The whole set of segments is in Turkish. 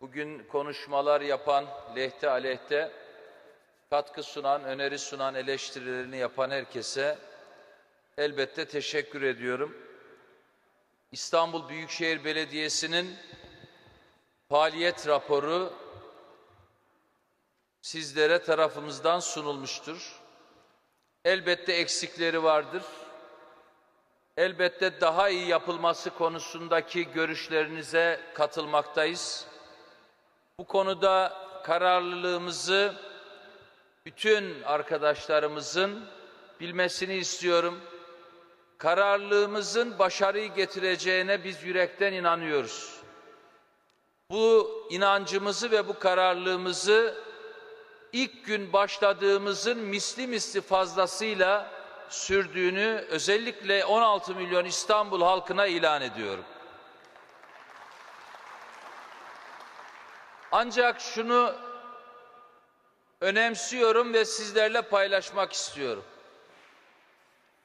Bugün konuşmalar yapan, lehte aleyhte katkı sunan, öneri sunan, eleştirilerini yapan herkese elbette teşekkür ediyorum. İstanbul Büyükşehir Belediyesi'nin faaliyet raporu sizlere tarafımızdan sunulmuştur. Elbette eksikleri vardır. Elbette daha iyi yapılması konusundaki görüşlerinize katılmaktayız. Bu konuda kararlılığımızı bütün arkadaşlarımızın bilmesini istiyorum. Kararlılığımızın başarıyı getireceğine biz yürekten inanıyoruz. Bu inancımızı ve bu kararlılığımızı ilk gün başladığımızın misli misli fazlasıyla sürdüğünü özellikle 16 milyon İstanbul halkına ilan ediyorum. Ancak şunu önemsiyorum ve sizlerle paylaşmak istiyorum.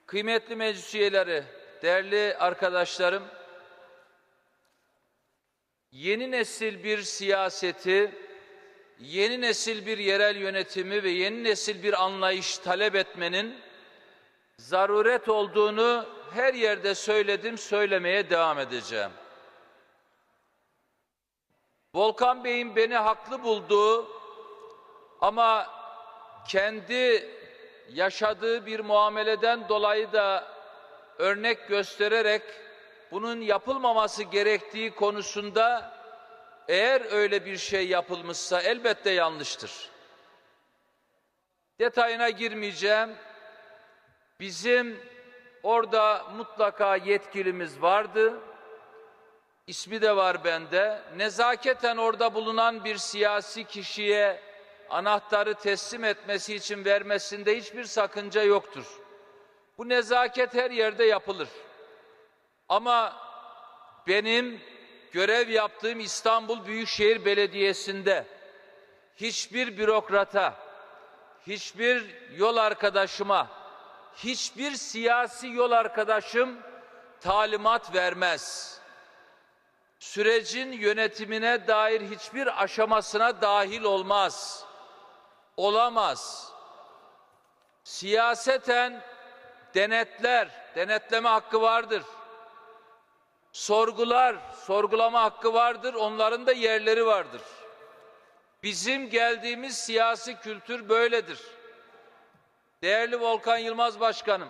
Kıymetli meclis üyeleri, değerli arkadaşlarım, yeni nesil bir siyaseti, yeni nesil bir yerel yönetimi ve yeni nesil bir anlayış talep etmenin zaruret olduğunu her yerde söyledim, söylemeye devam edeceğim. Volkan Bey'in beni haklı bulduğu ama kendi yaşadığı bir muameleden dolayı da örnek göstererek bunun yapılmaması gerektiği konusunda eğer öyle bir şey yapılmışsa elbette yanlıştır. Detayına girmeyeceğim. Bizim orada mutlaka yetkilimiz vardı. İsmi de var bende. Nezaketen orada bulunan bir siyasi kişiye anahtarı teslim etmesi için vermesinde hiçbir sakınca yoktur. Bu nezaket her yerde yapılır. Ama benim görev yaptığım İstanbul Büyükşehir Belediyesi'nde hiçbir bürokrata, hiçbir yol arkadaşıma, hiçbir siyasi yol arkadaşım talimat vermez. Sürecin yönetimine dair hiçbir aşamasına dahil olmaz. Olamaz. Siyaseten denetler, denetleme hakkı vardır. Sorgular, sorgulama hakkı vardır. Onların da yerleri vardır. Bizim geldiğimiz siyasi kültür böyledir. Değerli Volkan Yılmaz Başkanım,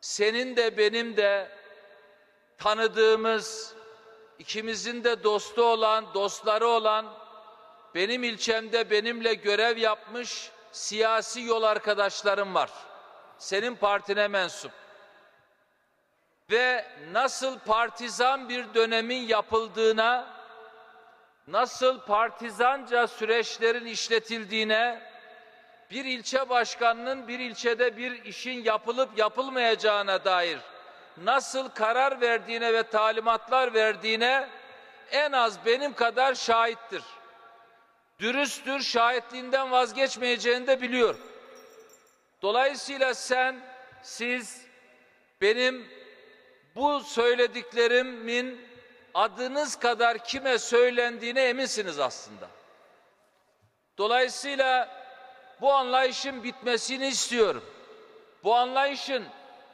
senin de benim de tanıdığımız, ikimizin de dostu olan, dostları olan, benim ilçemde benimle görev yapmış siyasi yol arkadaşlarım var. Senin partine mensup. Ve nasıl partizan bir dönemin yapıldığına, nasıl partizanca süreçlerin işletildiğine, bir ilçe başkanının bir ilçede bir işin yapılıp yapılmayacağına dair nasıl karar verdiğine ve talimatlar verdiğine en az benim kadar şahittir. Dürüsttür, şahitliğinden vazgeçmeyeceğini de biliyorum. Dolayısıyla sen, siz benim bu söylediklerimin adınız kadar kime söylendiğine eminsiniz aslında. Dolayısıyla bu anlayışın bitmesini istiyorum. Bu anlayışın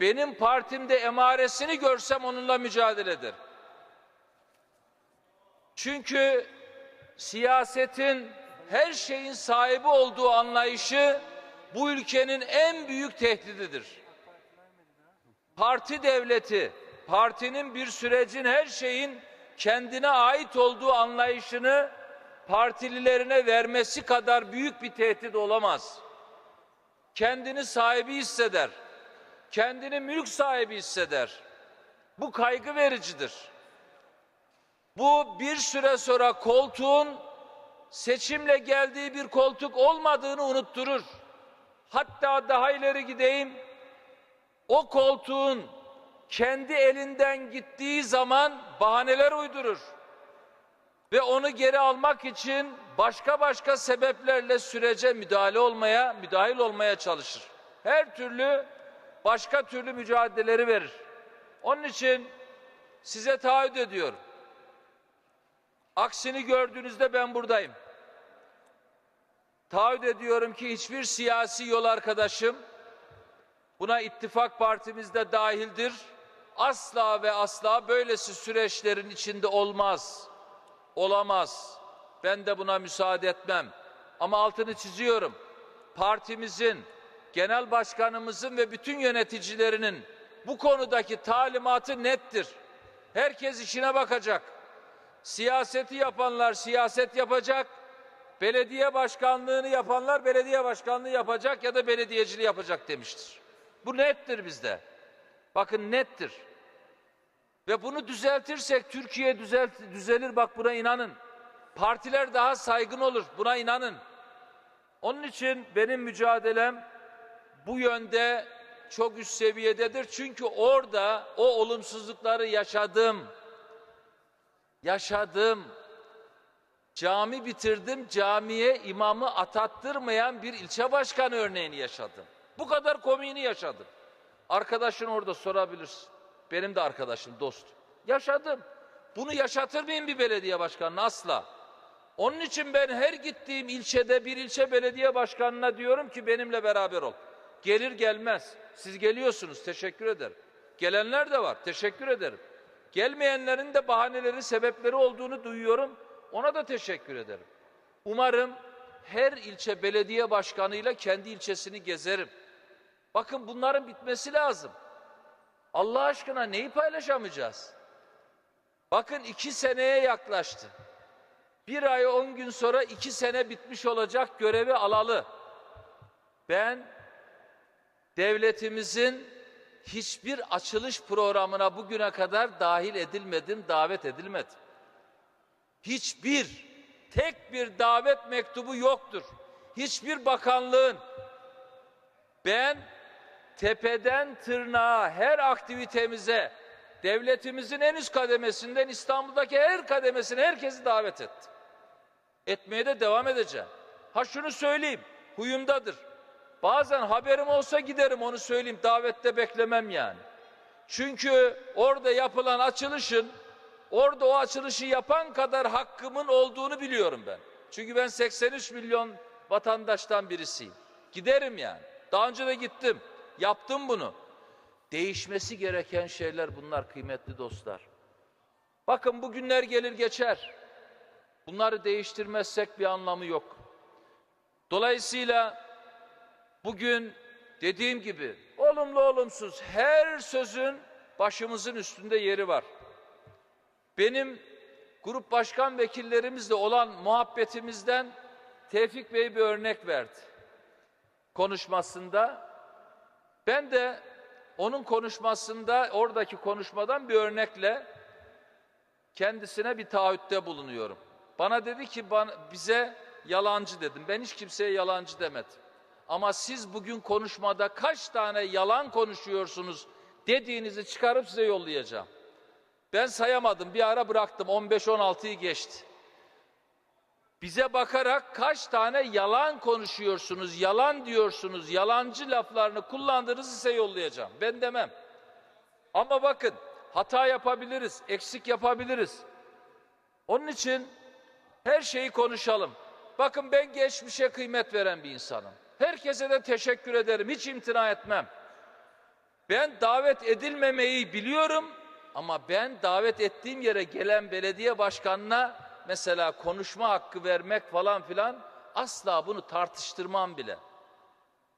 benim partimde emaresini görsem onunla mücadele ederim. Çünkü siyasetin her şeyin sahibi olduğu anlayışı bu ülkenin en büyük tehdididir. Parti devleti, partinin bir sürecin her şeyin kendine ait olduğu anlayışını partililerine vermesi kadar büyük bir tehdit olamaz. Kendini sahibi hisseder. Kendini mülk sahibi hisseder. Bu kaygı vericidir. Bu bir süre sonra koltuğun seçimle geldiği bir koltuk olmadığını unutturur. Hatta daha ileri gideyim. O koltuğun kendi elinden gittiği zaman bahaneler uydurur. Ve onu geri almak için başka başka sebeplerle sürece müdahale olmaya, müdahil olmaya çalışır. Her türlü başka türlü mücadeleleri verir. Onun için size taahhüt ediyorum. Aksini gördüğünüzde ben buradayım. Taahhüt ediyorum ki hiçbir siyasi yol arkadaşım buna ittifak partimiz de dahildir. Asla ve asla böylesi süreçlerin içinde olmaz. Olamaz. Ben de buna müsaade etmem. Ama altını çiziyorum. Partimizin, genel başkanımızın ve bütün yöneticilerinin bu konudaki talimatı nettir. Herkes işine bakacak. Siyaseti yapanlar siyaset yapacak. Belediye başkanlığını yapanlar belediye başkanlığı yapacak ya da belediyeciliği yapacak demiştir. Bu nettir bizde. Bakın nettir. Ve bunu düzeltirsek Türkiye düzelt, düzelir bak buna inanın. Partiler daha saygın olur buna inanın. Onun için benim mücadelem bu yönde çok üst seviyededir. Çünkü orada o olumsuzlukları yaşadım. Yaşadım. Cami bitirdim, camiye imamı atattırmayan bir ilçe başkanı örneğini yaşadım. Bu kadar komiğini yaşadım. Arkadaşın orada sorabilirsin. Benim de arkadaşım, dostum. Yaşadım. Bunu yaşatır mıyım bir belediye başkanına? Asla. Onun için ben her gittiğim ilçede bir ilçe belediye başkanına diyorum ki benimle beraber ol. Gelir gelmez. Siz geliyorsunuz. Teşekkür ederim. Gelenler de var. Teşekkür ederim. Gelmeyenlerin de bahaneleri, sebepleri olduğunu duyuyorum. Ona da teşekkür ederim. Umarım her ilçe belediye başkanıyla kendi ilçesini gezerim. Bakın bunların bitmesi lazım. Allah aşkına neyi paylaşamayacağız? Bakın iki seneye yaklaştı. Bir ay on gün sonra iki sene bitmiş olacak görevi alalı. Ben devletimizin hiçbir açılış programına bugüne kadar dahil edilmedim, davet edilmedim. Hiçbir, tek bir davet mektubu yoktur. Hiçbir bakanlığın. Ben tepeden tırnağa her aktivitemize devletimizin en üst kademesinden İstanbul'daki her kademesine herkesi davet ettim. Etmeye de devam edeceğim. Ha şunu söyleyeyim, huyumdadır. Bazen haberim olsa giderim onu söyleyeyim, davette beklemem yani. Çünkü orada yapılan açılışın, orada o açılışı yapan kadar hakkımın olduğunu biliyorum ben. Çünkü ben 83 milyon vatandaştan birisiyim. Giderim yani. Daha önce de gittim. Yaptım bunu. Değişmesi gereken şeyler bunlar kıymetli dostlar. Bakın bu günler gelir geçer. Bunları değiştirmezsek bir anlamı yok. Dolayısıyla bugün dediğim gibi olumlu olumsuz her sözün başımızın üstünde yeri var. Benim grup başkan vekillerimizle olan muhabbetimizden Tevfik Bey bir örnek verdi konuşmasında. Ben de onun konuşmasında oradaki konuşmadan bir örnekle kendisine bir taahhütte bulunuyorum. Bana dedi ki bana, bize yalancı dedim. Ben hiç kimseye yalancı demedim. Ama siz bugün konuşmada kaç tane yalan konuşuyorsunuz dediğinizi çıkarıp size yollayacağım. Ben sayamadım. Bir ara bıraktım. 15-16'yı geçti. Bize bakarak kaç tane yalan konuşuyorsunuz, yalan diyorsunuz, yalancı laflarını kullandığınızı size yollayacağım. Ben demem. Ama bakın hata yapabiliriz, eksik yapabiliriz. Onun için her şeyi konuşalım. Bakın ben geçmişe kıymet veren bir insanım. Herkese de teşekkür ederim. Hiç imtina etmem. Ben davet edilmemeyi biliyorum ama ben davet ettiğim yere gelen belediye başkanına mesela konuşma hakkı vermek falan filan asla bunu tartıştırmam bile.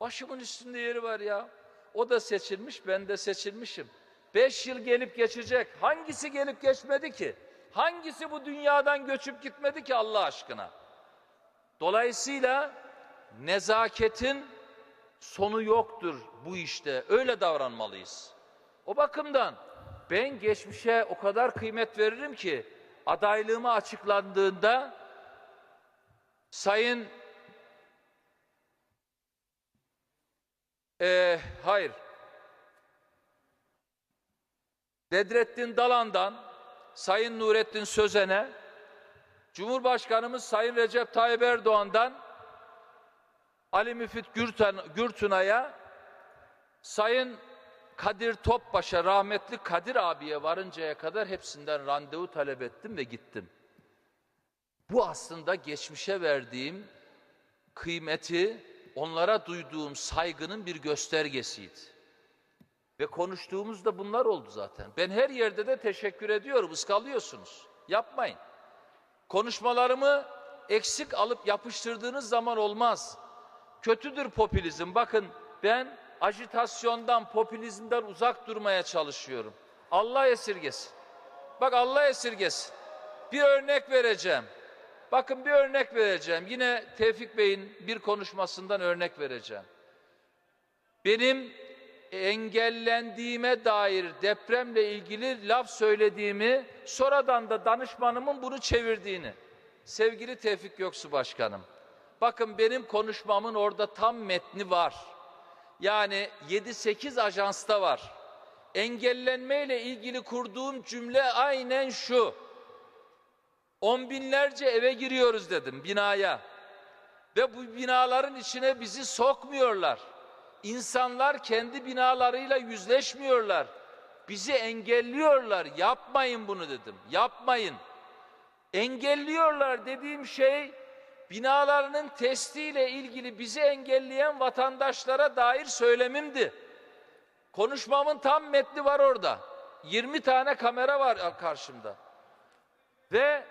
Başımın üstünde yeri var ya. O da seçilmiş, ben de seçilmişim. Beş yıl gelip geçecek. Hangisi gelip geçmedi ki? Hangisi bu dünyadan göçüp gitmedi ki Allah aşkına? Dolayısıyla nezaketin sonu yoktur bu işte. Öyle davranmalıyız. O bakımdan ben geçmişe o kadar kıymet veririm ki adaylığımı açıklandığında Sayın e, hayır Bedrettin Dalan'dan Sayın Nurettin Sözen'e Cumhurbaşkanımız Sayın Recep Tayyip Erdoğan'dan Ali Müfit Gürtuna'ya Sayın Kadir Topbaş'a rahmetli Kadir abiye varıncaya kadar hepsinden randevu talep ettim ve gittim. Bu aslında geçmişe verdiğim kıymeti, onlara duyduğum saygının bir göstergesiydi. Ve konuştuğumuzda bunlar oldu zaten. Ben her yerde de teşekkür ediyorum, ıskalıyorsunuz. Yapmayın. Konuşmalarımı eksik alıp yapıştırdığınız zaman olmaz. Kötüdür popülizm. Bakın ben ajitasyondan, popülizmden uzak durmaya çalışıyorum. Allah esirgesin. Bak Allah esirgesin. Bir örnek vereceğim. Bakın bir örnek vereceğim. Yine Tevfik Bey'in bir konuşmasından örnek vereceğim. Benim engellendiğime dair depremle ilgili laf söylediğimi sonradan da danışmanımın bunu çevirdiğini. Sevgili Tevfik Göksu Başkanım. Bakın benim konuşmamın orada tam metni var. Yani 7-8 ajansta var. Engellenmeyle ilgili kurduğum cümle aynen şu. On binlerce eve giriyoruz dedim binaya. Ve bu binaların içine bizi sokmuyorlar. İnsanlar kendi binalarıyla yüzleşmiyorlar. Bizi engelliyorlar. Yapmayın bunu dedim. Yapmayın. Engelliyorlar dediğim şey binalarının testiyle ilgili bizi engelleyen vatandaşlara dair söylemimdi. Konuşmamın tam metni var orada. 20 tane kamera var karşımda. Ve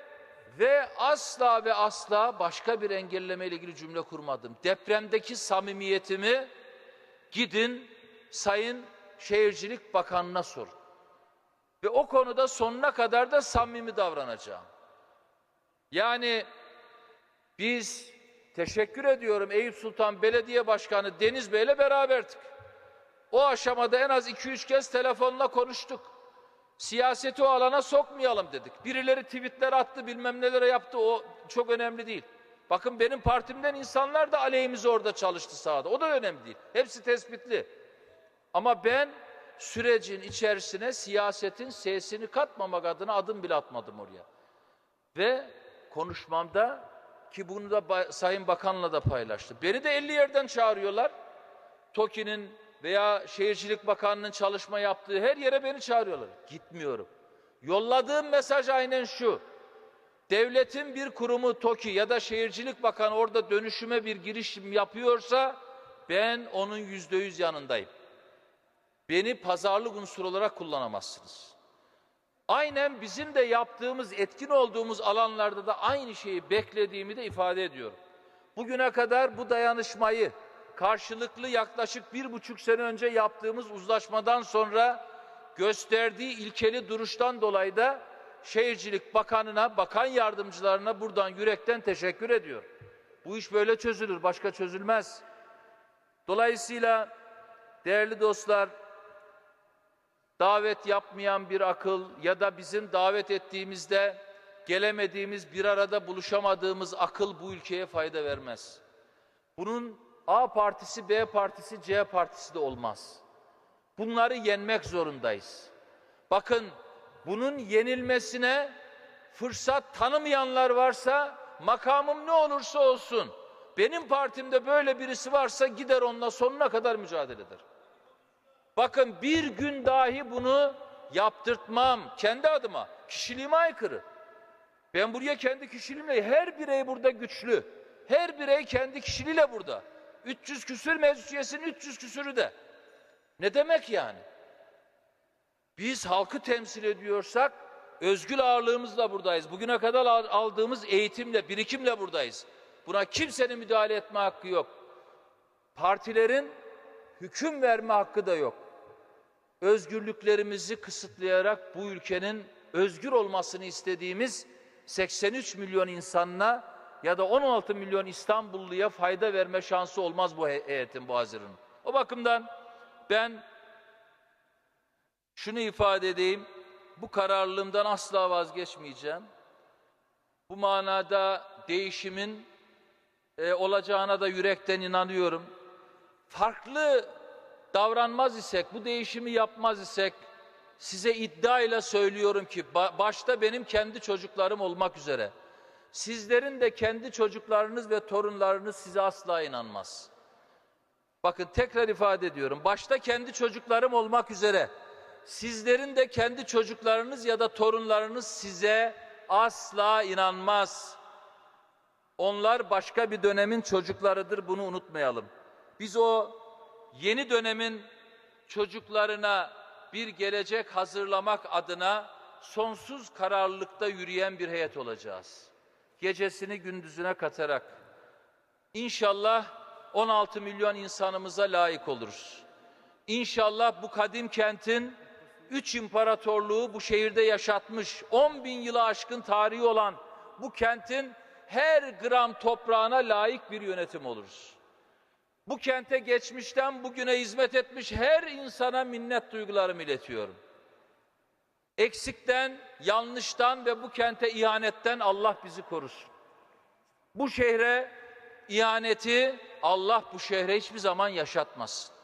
ve asla ve asla başka bir engelleme ile ilgili cümle kurmadım. Depremdeki samimiyetimi gidin Sayın Şehircilik Bakanı'na sorun. Ve o konuda sonuna kadar da samimi davranacağım. Yani biz teşekkür ediyorum Eyüp Sultan Belediye Başkanı Deniz Bey'le beraberdik. O aşamada en az 2-3 kez telefonla konuştuk. Siyaseti o alana sokmayalım dedik. Birileri tweetler attı bilmem nelere yaptı o çok önemli değil. Bakın benim partimden insanlar da aleyhimize orada çalıştı sahada. O da önemli değil. Hepsi tespitli. Ama ben sürecin içerisine siyasetin sesini katmamak adına adım bile atmadım oraya. Ve konuşmamda ki bunu da Sayın Bakan'la da paylaştı. Beni de 50 yerden çağırıyorlar. TOKİ'nin veya Şehircilik Bakanı'nın çalışma yaptığı her yere beni çağırıyorlar. Gitmiyorum. Yolladığım mesaj aynen şu. Devletin bir kurumu TOKİ ya da Şehircilik Bakanı orada dönüşüme bir girişim yapıyorsa ben onun yüzde yüz yanındayım. Beni pazarlık unsuru olarak kullanamazsınız. Aynen bizim de yaptığımız, etkin olduğumuz alanlarda da aynı şeyi beklediğimi de ifade ediyorum. Bugüne kadar bu dayanışmayı karşılıklı yaklaşık bir buçuk sene önce yaptığımız uzlaşmadan sonra gösterdiği ilkeli duruştan dolayı da Şehircilik Bakanı'na, bakan yardımcılarına buradan yürekten teşekkür ediyorum. Bu iş böyle çözülür, başka çözülmez. Dolayısıyla değerli dostlar, davet yapmayan bir akıl ya da bizim davet ettiğimizde gelemediğimiz, bir arada buluşamadığımız akıl bu ülkeye fayda vermez. Bunun A partisi, B partisi, C partisi de olmaz. Bunları yenmek zorundayız. Bakın bunun yenilmesine fırsat tanımayanlar varsa makamım ne olursa olsun benim partimde böyle birisi varsa gider onunla sonuna kadar mücadele eder. Bakın bir gün dahi bunu yaptırtmam kendi adıma. Kişiliğime aykırı. Ben buraya kendi kişiliğimle, her birey burada güçlü. Her birey kendi kişiliğiyle burada. 300 küsür meclis üyesinin 300 küsürü de. Ne demek yani? Biz halkı temsil ediyorsak özgül ağırlığımızla buradayız. Bugüne kadar al- aldığımız eğitimle, birikimle buradayız. Buna kimsenin müdahale etme hakkı yok. Partilerin hüküm verme hakkı da yok. Özgürlüklerimizi kısıtlayarak bu ülkenin özgür olmasını istediğimiz 83 milyon insanına ya da 16 milyon İstanbulluya fayda verme şansı olmaz bu he- heyetin bu Haziran'ın. O bakımdan ben şunu ifade edeyim. Bu kararlılığımdan asla vazgeçmeyeceğim. Bu manada değişimin e, olacağına da yürekten inanıyorum. Farklı davranmaz isek, bu değişimi yapmaz isek size iddiayla söylüyorum ki ba- başta benim kendi çocuklarım olmak üzere sizlerin de kendi çocuklarınız ve torunlarınız size asla inanmaz. Bakın tekrar ifade ediyorum. Başta kendi çocuklarım olmak üzere sizlerin de kendi çocuklarınız ya da torunlarınız size asla inanmaz. Onlar başka bir dönemin çocuklarıdır bunu unutmayalım. Biz o yeni dönemin çocuklarına bir gelecek hazırlamak adına sonsuz kararlılıkta yürüyen bir heyet olacağız. Gecesini gündüzüne katarak İnşallah 16 milyon insanımıza layık oluruz. İnşallah bu kadim kentin üç imparatorluğu bu şehirde yaşatmış, 10 bin yılı aşkın tarihi olan bu kentin her gram toprağına layık bir yönetim oluruz. Bu kente geçmişten bugüne hizmet etmiş her insana minnet duygularımı iletiyorum. Eksikten, yanlıştan ve bu kente ihanetten Allah bizi korusun. Bu şehre ihaneti Allah bu şehre hiçbir zaman yaşatmasın.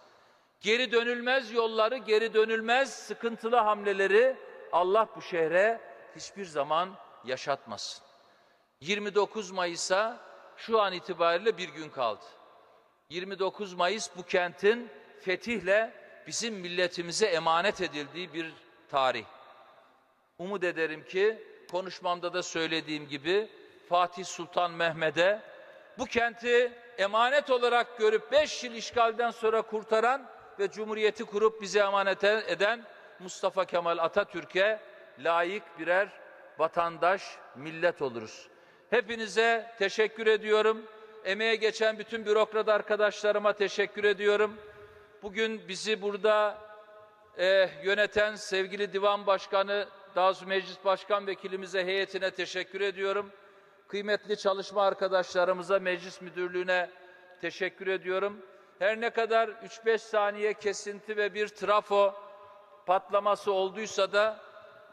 Geri dönülmez yolları, geri dönülmez sıkıntılı hamleleri Allah bu şehre hiçbir zaman yaşatmasın. 29 Mayıs'a şu an itibariyle bir gün kaldı. 29 Mayıs bu kentin fetihle bizim milletimize emanet edildiği bir tarih. Umut ederim ki konuşmamda da söylediğim gibi Fatih Sultan Mehmet'e bu kenti emanet olarak görüp 5 yıl işgalden sonra kurtaran ve cumhuriyeti kurup bize emanet eden Mustafa Kemal Atatürk'e layık birer vatandaş, millet oluruz. Hepinize teşekkür ediyorum. Emeğe geçen bütün bürokrat arkadaşlarıma teşekkür ediyorum. Bugün bizi burada e, yöneten sevgili divan başkanı, doğrusu meclis başkan vekilimize, heyetine teşekkür ediyorum. Kıymetli çalışma arkadaşlarımıza, meclis müdürlüğüne teşekkür ediyorum. Her ne kadar 3-5 saniye kesinti ve bir trafo patlaması olduysa da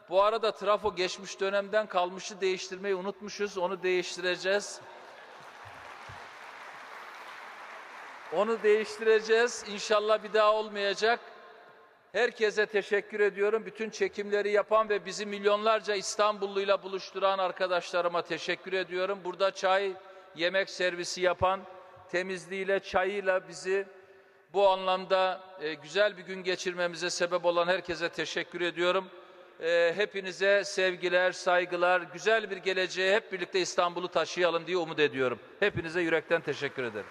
bu arada trafo geçmiş dönemden kalmışı değiştirmeyi unutmuşuz. Onu değiştireceğiz. Onu değiştireceğiz. İnşallah bir daha olmayacak. Herkese teşekkür ediyorum. Bütün çekimleri yapan ve bizi milyonlarca İstanbulluyla buluşturan arkadaşlarıma teşekkür ediyorum. Burada çay, yemek servisi yapan, temizliğiyle, çayıyla bizi bu anlamda e, güzel bir gün geçirmemize sebep olan herkese teşekkür ediyorum. E, hepinize sevgiler, saygılar, güzel bir geleceğe hep birlikte İstanbul'u taşıyalım diye umut ediyorum. Hepinize yürekten teşekkür ederim.